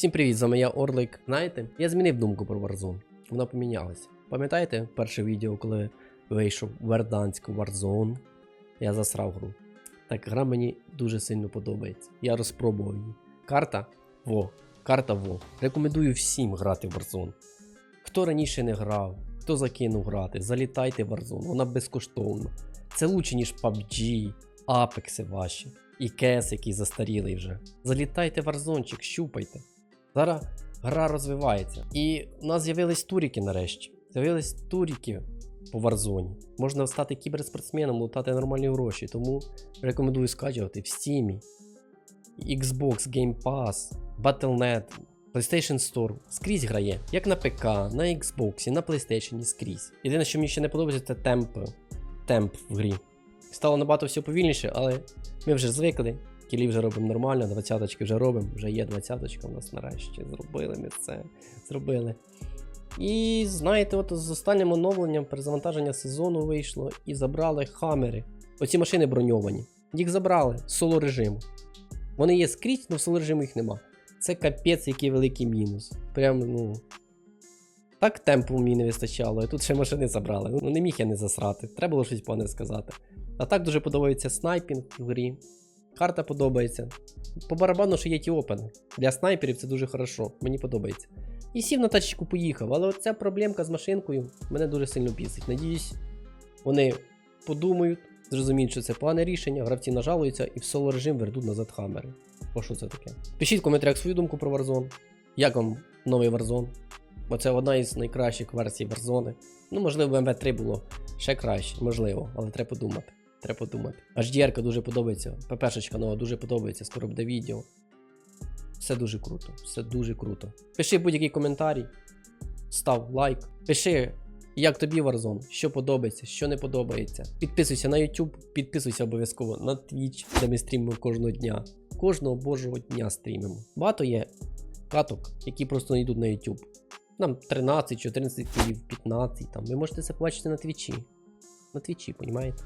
Всім привіт, з вами я Орлик. Знаєте, я змінив думку про Warzone. Вона помінялася. Пам'ятаєте перше відео, коли вийшов Верданськ Warzone? Я засрав гру. Так, гра мені дуже сильно подобається. Я розпробував її. Карта во. Карта во. Рекомендую всім грати в Warzone. Хто раніше не грав, хто закинув грати, залітайте в Warzone, вона безкоштовна. Це лучше, ніж PUBG, Apex ваші, і CS, який застарілий вже. Залітайте в Warzone, щупайте. Зараз гра розвивається. І у нас з'явились туріки нарешті. З'явились туріки по Warzone. Можна стати кіберспортсменом, лутати нормальні гроші. Тому рекомендую скачувати в Steam, Xbox Game Pass, Battle.net, PlayStation Store. Скрізь грає. Як на ПК, на Xbox, на PlayStation, скрізь. Єдине, що мені ще не подобається, це темп, темп в грі. Стало набагато все повільніше, але ми вже звикли. Кілі вже робимо нормально, двадцяточки вже робимо, вже є двадцяточка у нас нарешті. Зробили ми це. Зробили. І знаєте, от з останнім оновленням перезавантаження сезону вийшло і забрали хамери. Оці машини броньовані. Їх забрали з соло режиму. Вони є скрізь, але в соло режиму їх нема. Це капець, який великий мінус. Прям, ну. Так темпу мені не вистачало, а тут ще машини забрали. Ну не міг я не засрати. Треба було щось пане сказати. А так дуже подобається снайпінг в грі. Карта подобається. По барабану, що є ті опени. Для снайперів це дуже хорошо, мені подобається. І сів на тачку поїхав, але оця проблемка з машинкою мене дуже сильно бісить. Надіюсь, вони подумають, зрозуміють, що це погане рішення, гравці нажалуються і в соло режим вернуть назад хамери. О, що це таке? Пишіть в коментарях свою думку про Warzone. Як вам новий Warzone? Бо це одна із найкращих версій Warzone. Ну, можливо, МВ3 було ще краще, можливо, але треба подумати. Треба подумати. HDR дуже подобається. ППшечка нова дуже подобається, скоро буде відео. Все дуже круто, все дуже круто. Пиши будь-який коментарій, став лайк. Пиши, як тобі Warzone, що подобається, що не подобається. Підписуйся на YouTube, підписуйся обов'язково на Twitch, де ми стрімимо кожного дня. Кожного божого дня стрімимо. Багато є каток, які просто не йдуть на YouTube. Нам 13, 14 кілів, 15 там. Ви можете це побачити на твічі. На твічі, понімаєте?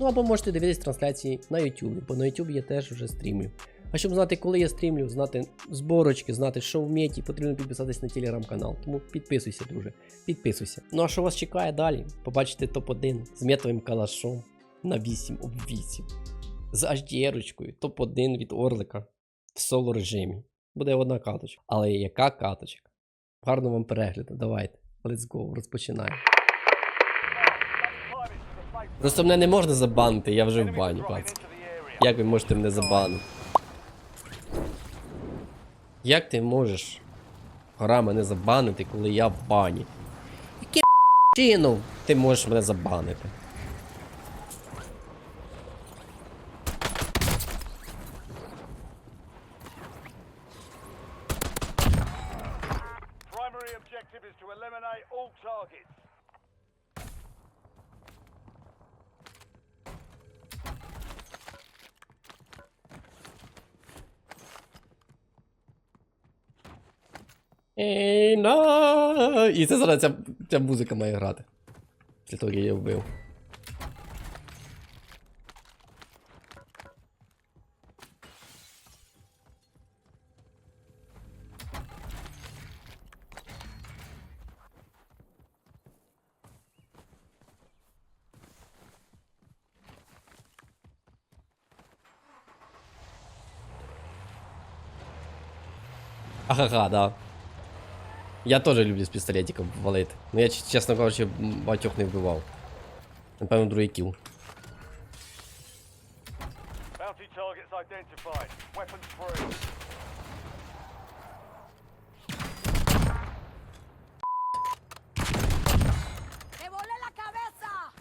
Ну або можете дивитись трансляції на YouTube, бо на YouTube я теж вже стрімлю. А щоб знати, коли я стрімлю, знати зборочки, знати, що в меті, потрібно підписатись на телеграм-канал. Тому підписуйся, друже. Підписуйся. Ну а що вас чекає далі? Побачите топ-1 з метовим калашом на 8 об 8. З HDR-очкою, топ-1 від Орлика в соло режимі. Буде одна каточка. Але яка каточка? Гарного вам перегляду, давайте. Let's go, розпочинаємо. Просто мене не можна забанити, я вже в бані, пац. Як ви можете мене забанити? Як ти можеш гра мене забанити, коли я в бані? Яким чином ти можеш мене забанити? І це зараз ця, ця музика має грати. Після того, я її вбив. Ага, да. Я теж люблю з пістолетика валити. Ну я, ч- чесно кажучи, м, багатьох не вбивав. Напевно, другий кіл. Bounty targets identified. Weapons free. ¡Me volé la cabeza!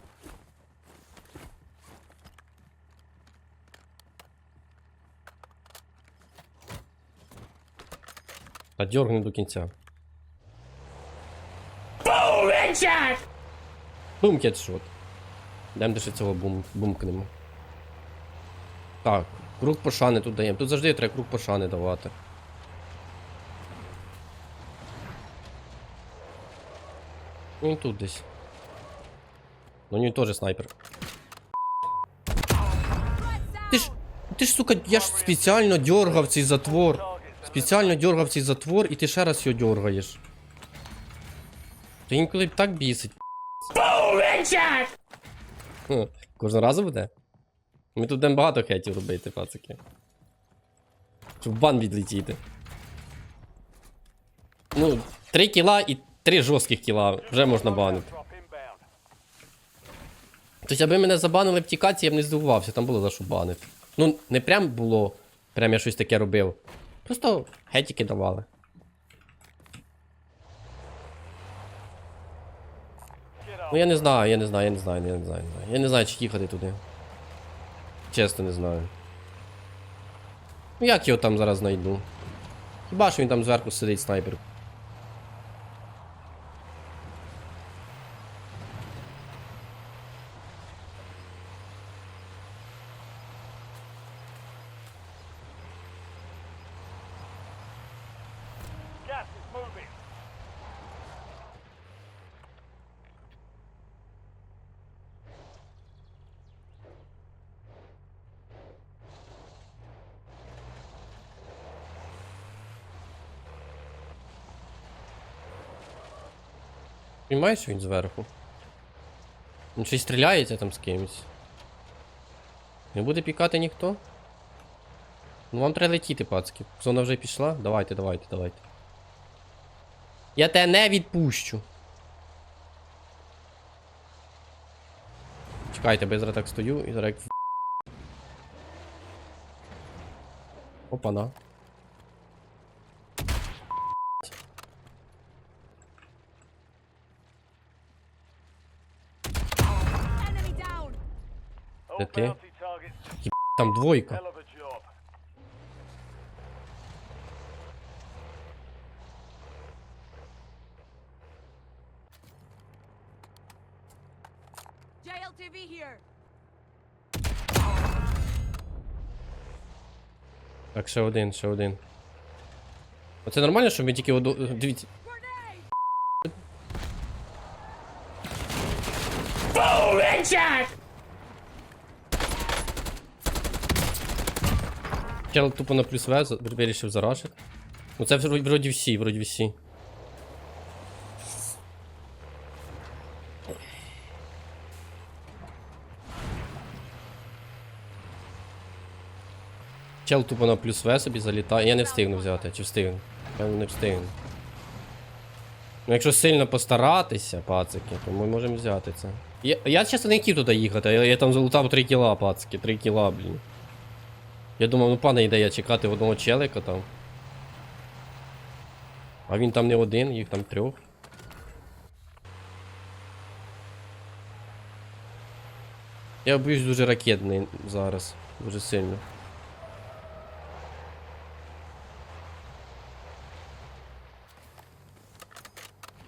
Та дьоргни до кінця. Бум кетшот. Йдемо де ще цього бум, бумкнемо. Так, круг пошани тут даємо. Тут завжди треба круг пошани давати. Ну тут десь. Ну нього теж снайпер. Ти ж. Ти ж, сука, я ж спеціально дергав цей затвор. Спеціально дергав цей затвор і ти ще раз його дергаєш. Та інколи так бісить. Хм, Кожного разу буде? Ми тут будемо багато хетів робити, пацики. Щоб бан відлетіти. Ну, 3 кіла і 3 жорстких кіла вже можна банити. Тобто, аби мене забанили в тікаці, я б не здивувався, там було за що банити. Ну, не прям було, прям я щось таке робив. Просто гетіки давали. Ну я не знаю, я не знаю, я не знаю, я не знаю. Я не знаю, чи їхати туди. Чесно не знаю. Ну як його там зараз знайду? Хіба що він там зверху сидить снайпер. Понимаєш, що він зверху? Він щось стріляється там з кимось. Не буде пікати ніхто? Ну вам треба летіти, пацки. Зона вже пішла? Давайте, давайте, давайте. Я тебе не відпущу. Чекайте, бо я так стою і зараз в- That they- bounty. Там двойка. JLTV here! Так, ще один, ще один. Оце нормально, що ми тільки оду... Дивіться. Grenade! Чел тупо на плюс В вирішив зарашик. Ну це вроді всі, вроді всі. Чел тупо на плюс В собі залітає. Я не встигну взяти, чи встигну? Певно, не встигну. Ну, якщо сильно постаратися, пацики, то ми можемо взяти це. Я, я чесно не хотів туди їхати, я, я там залутав 3 кіла, пацики, 3 кіла, блін. Я думав, ну пане ідея чекати одного челика там. А він там не один, їх там трьох. Я боюсь дуже ракетний зараз. Дуже сильно.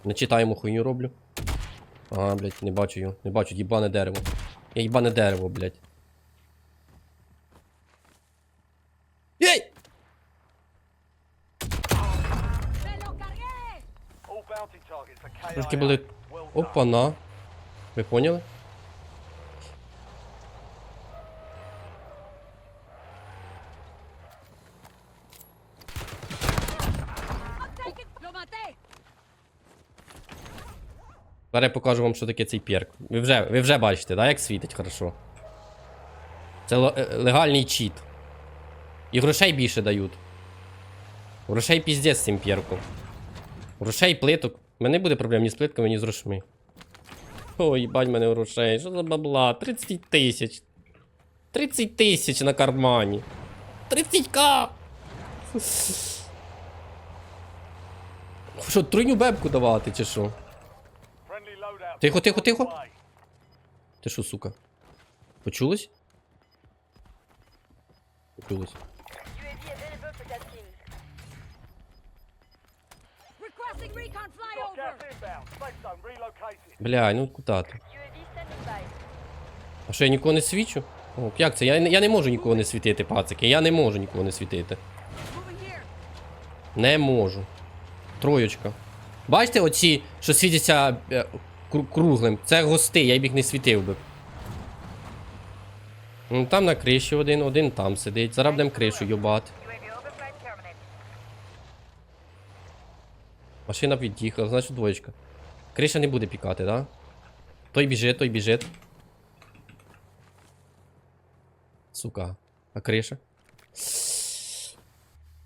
Не читаємо хуйню роблю. Ага, блядь, не бачу його. Не бачу, їбане дерево. Я їбане дерево, блядь. Трошки були. Опа-на. Ви поняли? Зараз я покажу вам, що таке цей перк. Ви вже, ви вже бачите, да, як світить хорошо. Це е, легальний чіт. І грошей більше дають. Грошей піздець з цим перком. Грошей, плиток. У мене не буде проблем ні з плитками, ні з грошми. Ой, їбать мене грошей. Що за бабла? 30 тисяч. 30 тисяч на кармані. 30к! Що, тройню бебку давати, чи що? Тихо, тихо, тихо. Ти що, сука? Почулось? Почулось. Бля, ну куди ти? А що я нікого не свічу? О, як це? Я, не- я не можу нікого не світити, пацики. Я не можу нікого не світити. Не можу. Троєчка. Бачите оці, що світяться е, круглим? Це гости, я б їх не світив би. Ну, там на криші один, один там сидить. Зараз будемо кришу юбати. Машина під'їхала, значить двоєчка. Криша не буде пікати, да? Той біжить, той біжить. Сука. А криша?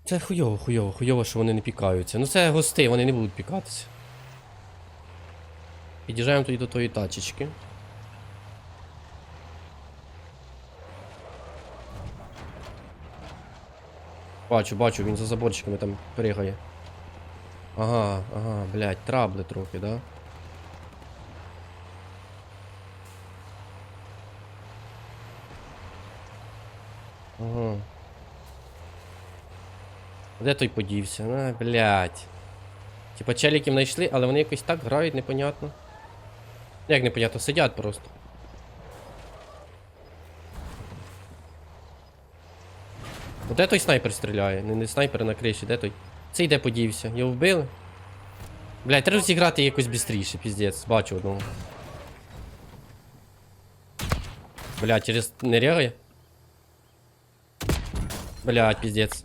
Це хуйово, хуйово, хуйово, що вони не пікаються. Ну це гости, вони не будуть пікатися. Під'їжджаємо тоді до тої тачечки. Бачу, бачу, він за заборчиками там пригає. Ага, ага, блядь, трабли трохи, да? Ага. Де той подівся? А, блядь. Типа челіків знайшли, але вони якось так грають, непонятно. Як непонятно, сидять просто. Де той снайпер стріляє? Не, не снайпер на криші, де той? Цей де подівся? Його вбили? Блять, треба зіграти якось бістріше, піздець. Бачу одного. Бля, через не рягає? Блять, піздець.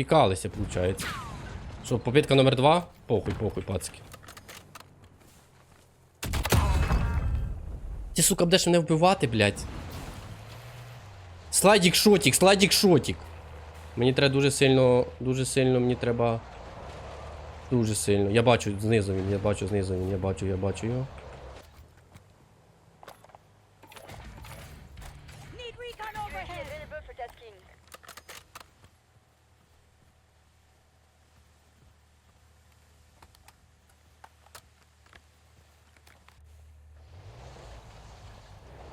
Попікалися, виходить. Що, попитка номер два? Похуй, похуй, пацки. Ти, сука, будеш мене вбивати, блядь. Слайдік шотік, слайдік шотік. Мені треба дуже сильно, дуже сильно, мені треба. Дуже сильно. Я бачу знизу він, я бачу знизу він, я бачу, я бачу його.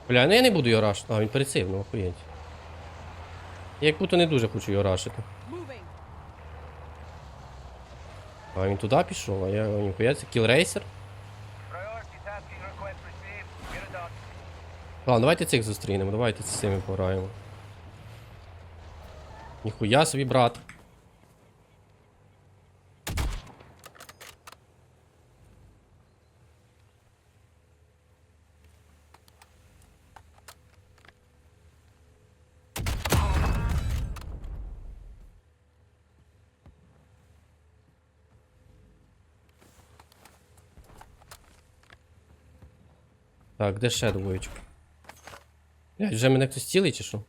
Бля, ну я не буду його рашити. А, він переців, ну охуєть. Я як будто не дуже хочу його рашити. А він туди пішов, а я ніхуя це кілрейсер. Ладно, давайте цих зустрінемо, давайте з цими пограємо. Ніхуя собі, брат. Так, де ще двоєчка? Блядь, вже мене хтось цілий чи що?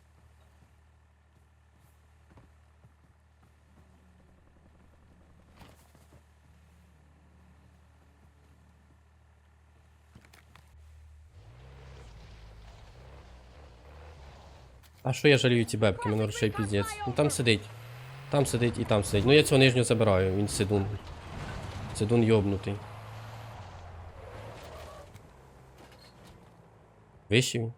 А що я жалію ці бебки, мене грошей піздець. Ну там сидить. Там сидить і там сидить. Ну я цього нижнього забираю, він сидун. Сидун йобнутий. Вещи.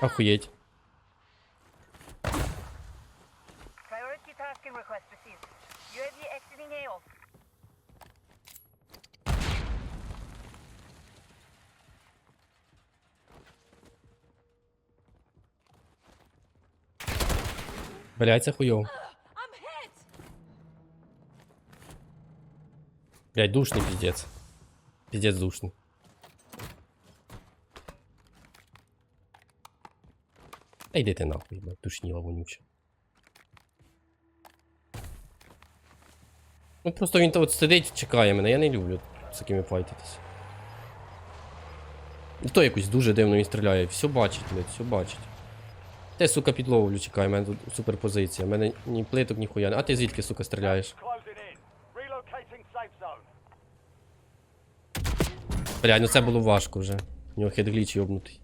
Охуеть. Блять, охуел. Блять, душный пиздец. Пиздец душный. Та йди ти нахуй, блядь, душніла вонюча. Ну просто він то от сидить, чекає мене, я не люблю з такими файтитись. І то якось дуже дивно він стріляє, все бачить, блядь, все бачить. Ти, сука, підловлю чекай, у мене тут суперпозиція, у мене ні плиток, ні хуя. А ти звідки, сука, стріляєш? Closing in. Relocating safe zone. Блядь, ну це було важко вже. У нього хедгліч йобнутий.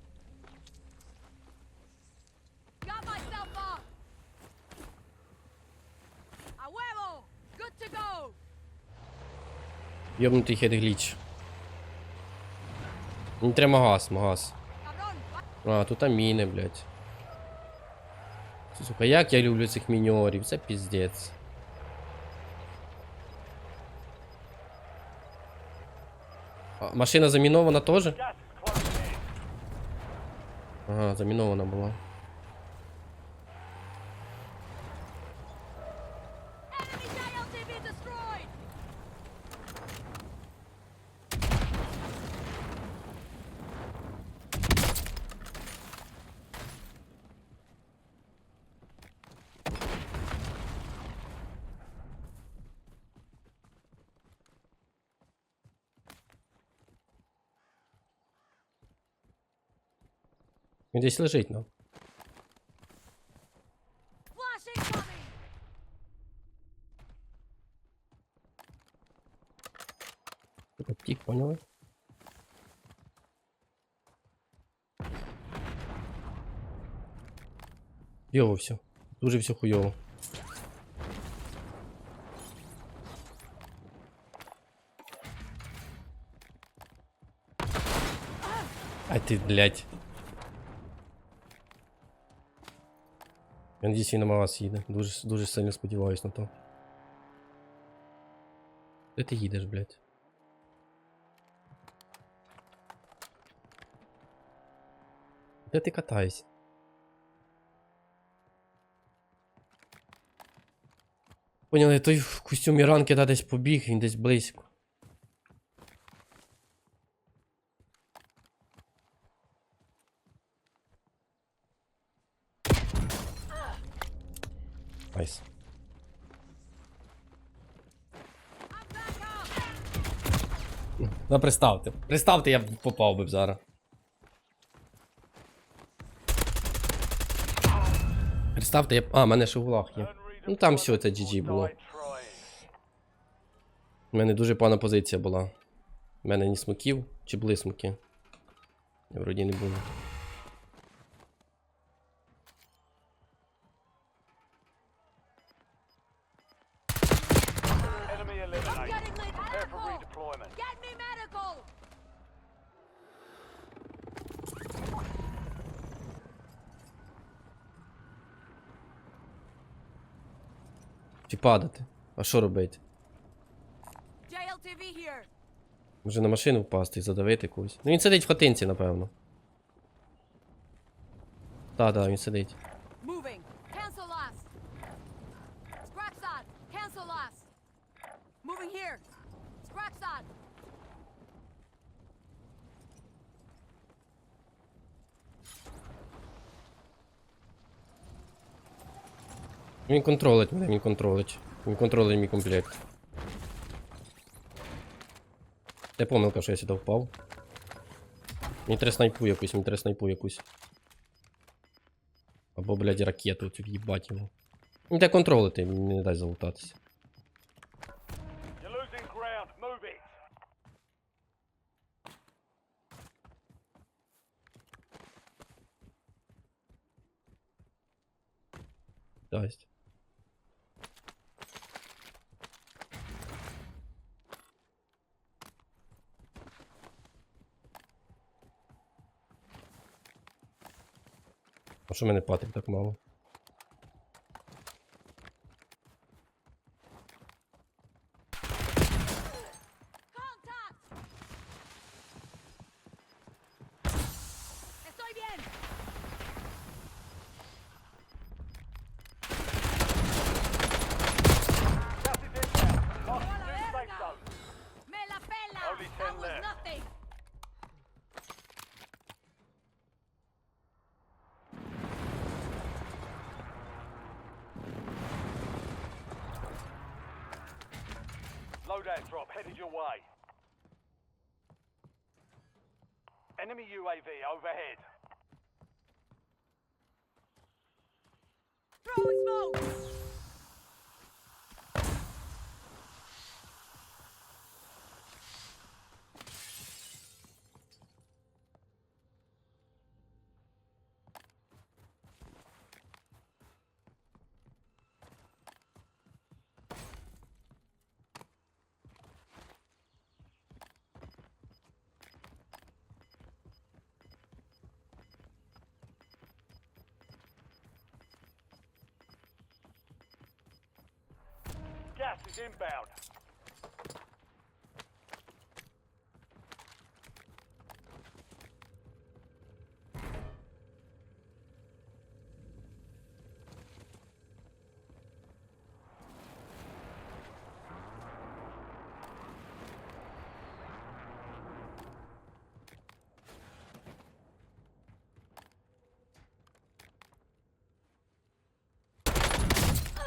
Йобнутий хедгліч. Не треба магаз, магаз. А, тут там міни, блядь. Сука, як я люблю цих міньорів, це піздець. Машина замінована in. Ага, замінована була. Він десь лежить, ну. Втік, поняли? Його все. Дуже все хуйово. А ти, блядь. Я надіюсь, він на вас їде. Дуже, дуже сильно сподіваюсь на то. Де ти їдеш, блядь? Де ти катаєшся? Поняли, той в костюмі ранки да, десь побіг, він десь близько. Ну, представте. Представте, я б попав би б зараз. Представте, я. А, мене ще в є. Ну там все, це GG було. У мене дуже погана позиція була. У мене ні смоків, чи були смоки. Вроді не було. Падати? А що робити? Може на машину впасти і задавити когось. Ну він сидить в хатинці, напевно. Так, так, він сидить. Moving here! Scraxon! Він контролить мене, він контролить. Він контролить мій комплект. Це помилка, що я сюди впав. Мені треба снайпу якусь, мені треба снайпу якусь. Або, блядь, ракету в'їбать його. Він треба контролити, він не дасть залутатися. Дасть. Що мене патрик так мало? Loadout drop headed your way. Enemy UAV overhead. Throwing smoke! Gas is inbound.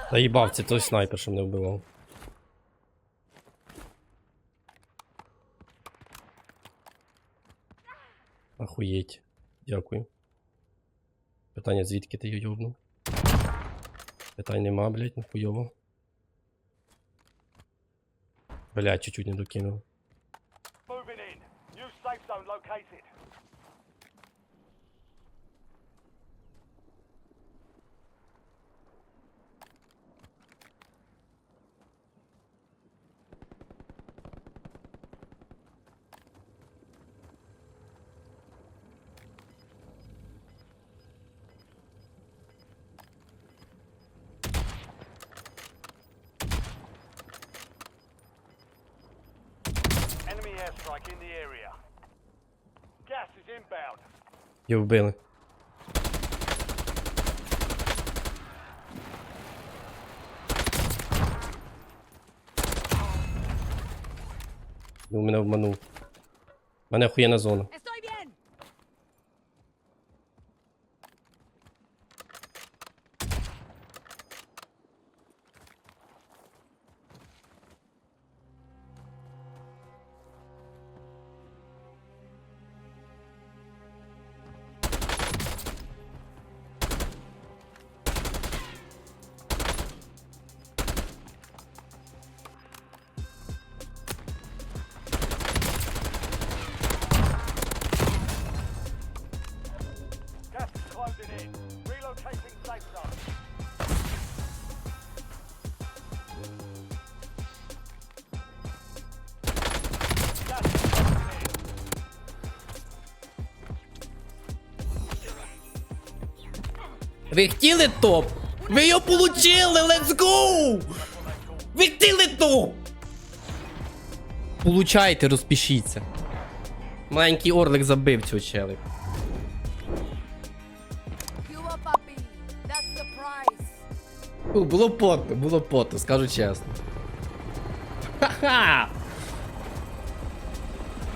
Та це той снайпер, що не вбивав. Охуєть. Дякую. Питання, звідки ти йобнув? Питань нема, блять, нахуйово. Блять, чуть-чуть не докинув. Moving in. New safe zone located. Enemy airstrike in the area. Gas is inbound. Його вбили. Ну, мене обманув. У мене охуєна зона. In. Relocating. Ви хотіли топ? Ви його получили! Let's go! Ви хотіли топ! Получайте, розпишіться. Маленький орлик забив цього челика. Було потно, було потно, скажу чесно. Ха-ха!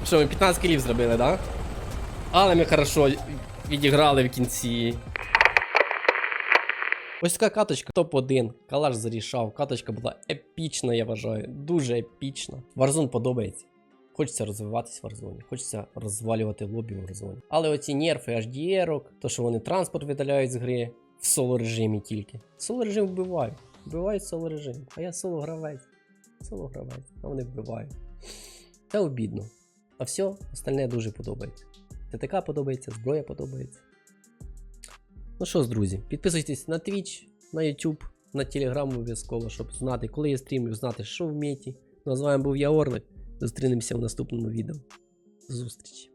Що, ми 15 кілів зробили, да? Але ми хорошо відіграли в кінці. Ось така каточка топ-1. Калаш зарішав. Каточка була епічна, я вважаю. Дуже епічна. Warzone подобається. Хочеться розвиватись в Warzone, хочеться розвалювати лобі в Warzone. Але оці нерфи HDR, то що вони транспорт видаляють з гри в соло режимі тільки. Соло режим вбивають. Вбивають соло режим. А я соло гравець. Соло гравець. А вони вбивають. Це обідно. А все, остальне дуже подобається. ТТК подобається, зброя подобається. Ну що ж, друзі, підписуйтесь на Twitch, на YouTube, на Telegram обов'язково, щоб знати, коли я стрімлю, знати, що в меті. Ну а з вами був я Орлик. Зустрінемося в наступному відео. Зустрічі!